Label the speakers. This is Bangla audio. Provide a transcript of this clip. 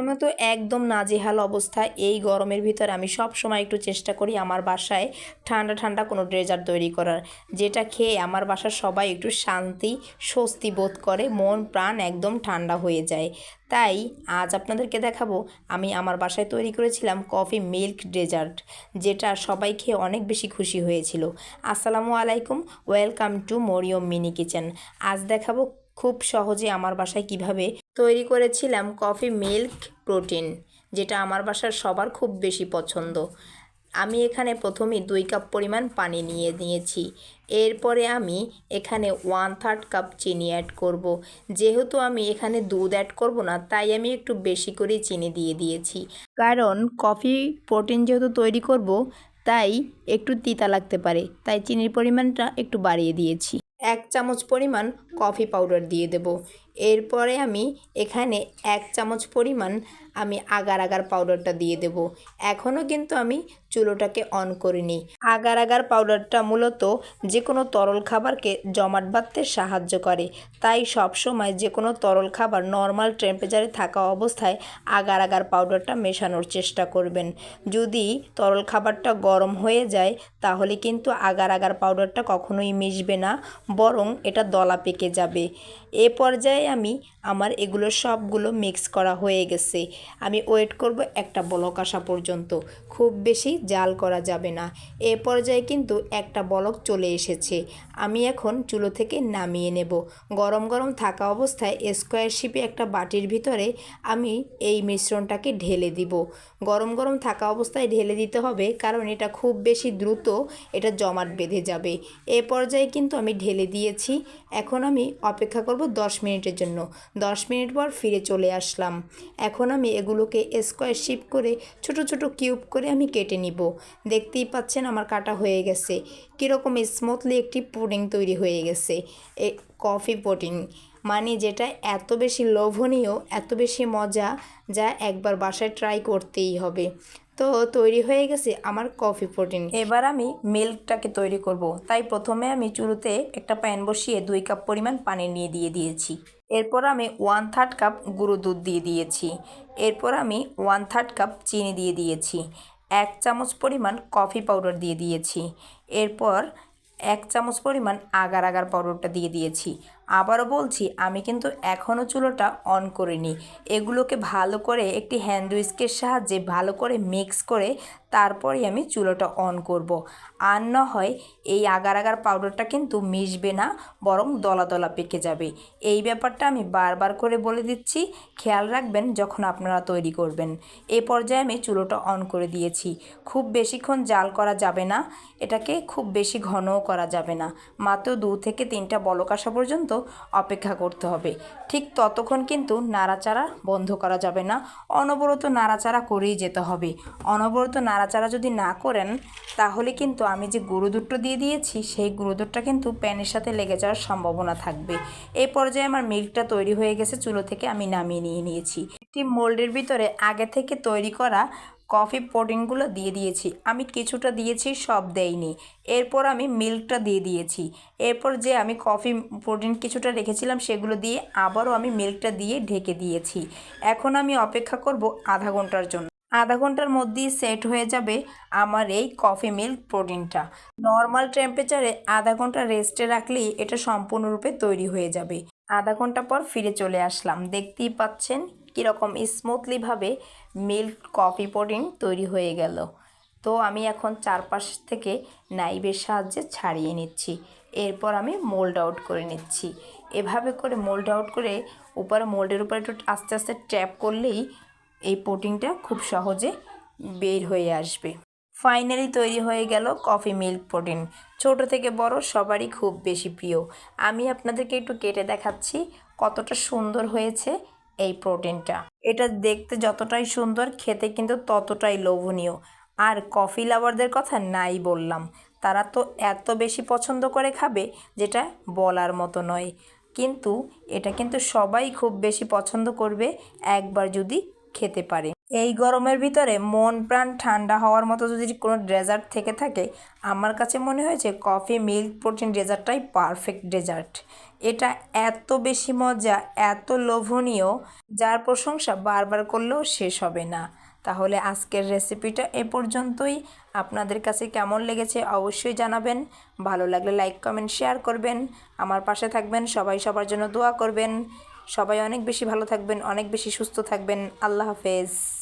Speaker 1: গরমে তো একদম নাজেহাল অবস্থা। এই গরমের ভিতরে আমি সব সময় একটু চেষ্টা করি আমার বাসায় ঠান্ডা ঠান্ডা কোনো ড্রেজার তৈরি করার। যেটা খেয়ে আমার বাসার সবাই একটু শান্তি, স্বস্তি বোধ করে, মন, প্রাণ একদম ঠান্ডা হয়ে যায়। তাই আজ আপনাদেরকে দেখাবো, আমি আমার বাসায় তৈরি করেছিলাম কফি মিল্ক ডেজার্ট, যেটা সবাই খেয়ে অনেক বেশি খুশি হয়েছিল। আসসালামু আলাইকুম, welcome to Mariam mini kitchen. আজ দেখাবো খুব সহজে আমার বাসায় কীভাবে তৈরি করেছিলাম কফি মিল্ক প্রোটিন, যেটা আমার বাসার সবার খুব বেশি পছন্দ। আমি এখানে প্রথমেই দুই কাপ পরিমাণ পানি নিয়ে নিয়েছি। এরপরে আমি এখানে ওয়ান থার্ড কাপ চিনি অ্যাড করব। যেহেতু আমি এখানে দুধ অ্যাড করব না, তাই আমি একটু বেশি করে চিনি দিয়ে দিয়েছি। কারণ কফি প্রোটিন যেহেতু তৈরি করব, তাই একটু তিতা লাগতে পারে, তাই চিনির পরিমাণটা একটু বাড়িয়ে দিয়েছি। এক চামচ পরিমাণ কফি পাউডার দিয়ে দেব। এরপরে আমি এখানে এক চামচ পরিমাণ আমি আগার আগার পাউডারটা দিয়ে দেব। এখনও কিন্তু আমি চুলোটাকে অন করিনি। আগার আগার পাউডারটা মূলত যে কোনো তরল খাবারকে জমাট বাঁধতে সাহায্য করে। তাই সব সময় যে কোনো তরল খাবার নর্মাল টেম্পারেচারে থাকা অবস্থায় আগার আগার পাউডারটা মেশানোর চেষ্টা করবেন। যদি তরল খাবারটা গরম হয়ে যায়, তাহলে কিন্তু আগার আগার পাউডারটা কখনোই মিশবে না, বরং এটা দলা পেকে যাবে। এ পর্যায়ে আমি আমার এগুলো সবগুলো মিক্স করা হয়ে গেছে। আমি ওয়েট করব একটা বলক আসা পর্যন্ত। খুব বেশি জাল করা যাবে না। এ পর্যায়ে কিন্তু একটা বলক চলে এসেছে। আমি এখন চুলো থেকে নামিয়ে নেব। গরম গরম থাকা অবস্থায় স্কোয়ার শিপে একটা বাটির ভিতরে আমি এই মিশ্রণটাকে ঢেলে দিব। গরম গরম থাকা অবস্থায় ঢেলে দিতে হবে কারণ এটা খুব বেশি দ্রুত এটা জমাট বেঁধে যাবে। এ পর্যায়ে কিন্তু আমি ঢেলে দিয়েছি। এখন আমি অপেক্ষা করব দশ মিনিটের জন্য। দশ মিনিট পর ফিরে চলে আসলাম। এখন আমি এগুলোকে স্কোয়ার শিপ করে ছোট ছোট কিউব করে আমি কেটে নিব। দেখতেই পাচ্ছেন আমার কাটা হয়ে গেছে। কীরকম স্মুথলি একটি পুডিং তৈরি হয়ে গেছে। এ কফি পুডিং মানে যেটা এত বেশি লোভনীয়, এত বেশি মজা যা একবার বাসায় ট্রাই করতেই হবে। তো তৈরি হয়ে গেছে আমার কফি প্রোটিন এবার আমি মিল্কটাকে তৈরি করব। তাই প্রথমে আমি চুলোতে একটা প্যান বসিয়ে দুই কাপ পরিমাণ পানি নিয়ে দিয়ে দিয়েছি। এরপর আমি ওয়ান থার্ড কাপ গুঁড়ো দুধ দিয়ে দিয়েছি। এরপর আমি ওয়ান থার্ড কাপ চিনি দিয়ে দিয়েছি। এক চামচ পরিমাণ কফি পাউডার দিয়ে দিয়েছি। এরপর এক চামচ পরিমাণ আগার আগার পাউডারটা দিয়ে দিয়েছি। আবারও বলছি, আমি কিন্তু এখনও চুলোটা অন করিনি। এগুলোকে ভালো করে একটি হ্যান্ড উইস্কের সাহায্যে ভালো করে মিক্স করে তারপরে আমি চুলোটা অন করব। আর না হয় এই আগার আগার পাউডারটা কিন্তু মিশবে না, বরং দলা দলা পেকে যাবে। এই ব্যাপারটা আমি বারবার করে বলে দিচ্ছি, খেয়াল রাখবেন যখন আপনারা তৈরি করবেন। এ পর্যায়ে আমি চুলোটা অন করে দিয়েছি। খুব বেশিক্ষণ জাল করা যাবে না, এটাকে খুব বেশি ঘনও করা যাবে না। মাত্র দু থেকে তিনটা বলক আসা পর্যন্ত অপেক্ষা করতে হবে। ঠিক ততক্ষণ কিন্তু নাড়াচাড়া বন্ধ করা যাবে না। অনবরত নাড়াচাড়া করেই যেতে হবে। অনবরত নাড়াচাড়া যদি না করেন, তাহলে কিন্তু আমি যে গুঁড়ো দুধটা দিয়ে দিয়েছি, সেই গুঁড়ো দুধটা কিন্তু প্যানের সাথে লেগে যাওয়ার সম্ভাবনা থাকবে। এই পর্যায়ে আমার মিল্কটা তৈরি হয়ে গেছে, চুলো থেকে আমি নামিয়ে নিয়ে নিয়েছি। একটি মোল্ডের ভিতরে আগে থেকে তৈরি করা কফি প্রোটিনগুলো দিয়ে দিয়েছি। আমি কিছুটা দিয়েছি, সব দেইনি এরপর আমি মিল্কটা দিয়ে দিয়েছি। এরপর যে আমি কফি প্রোটিন কিছুটা রেখেছিলাম, সেগুলো দিয়ে আবারও আমি মিল্কটা দিয়ে ঢেকে দিয়েছি। এখন আমি অপেক্ষা করব আধা ঘণ্টার জন্য। আধা ঘণ্টার মধ্যেই সেট হয়ে যাবে আমার এই কফি মিল্ক প্রোটিনটা নর্মাল টেম্পারেচারে আধা ঘণ্টা রেস্টে রাখলেই এটা সম্পূর্ণরূপে তৈরি হয়ে যাবে। আধা ঘণ্টা পর ফিরে চলে আসলাম। দেখতেই পাচ্ছেন কীরকম স্মুথলিভাবে মিল্ক কফি পুডিং তৈরি হয়ে গেল। তো আমি এখন চারপাশ থেকে নাইবের সাহায্যে ছাড়িয়ে নিচ্ছি। এরপর আমি মোল্ড আউট করে নিচ্ছি। এভাবে করে মোল্ড আউট করে উপরে মোল্ডের উপরে একটু আস্তে আস্তে ট্যাপ করলেই এই পুডিংটা খুব সহজে বের হয়ে আসবে। ফাইনালি তৈরি হয়ে গেল কফি মিল্ক প্রোটিন ছোট থেকে বড় সবারই খুব বেশি প্রিয়। আমি আপনাদেরকে একটু কেটে দেখাচ্ছি কতটা সুন্দর হয়েছে। এই প্রোটিনটা। এটা দেখতে যতটাই সুন্দর, খেতে কিন্তু ততটাই লোভনীয়। আর কফি লাভারদের কথা নাই বললাম। তারা তো এত বেশি পছন্দ করে খাবে, যেটা বলার মতো নয়। কিন্তু এটা কিন্তু সবাই খুব বেশি পছন্দ করবে, একবার যদি খেতে পারে। এই গরমের ভিতরে মন প্রাণ ঠান্ডা হওয়ার মতো যদি কোনো ডেজার্ট থেকে থাকে, আমার কাছে মনে হয়েছে কফি, মিল্ক, প্রোটিন ডেজার্টটাই পারফেক্ট ডেজার্ট। এটা এত বেশি মজা, এত লোভনীয়, যার প্রশংসা বারবার করলেও শেষ হবে না। তাহলে আজকের রেসিপিটা এ পর্যন্তই। আপনাদের কাছে কেমন লেগেছে অবশ্যই জানাবেন। ভালো লাগলে লাইক, কমেন্ট, শেয়ার করবেন। আমার পাশে থাকবেন, সবাই সবার জন্য দোয়া করবেন। সবাই অনেক বেশি ভালো থাকবেন, অনেক বেশি সুস্থ থাকবেন। আল্লাহ হাফেজ।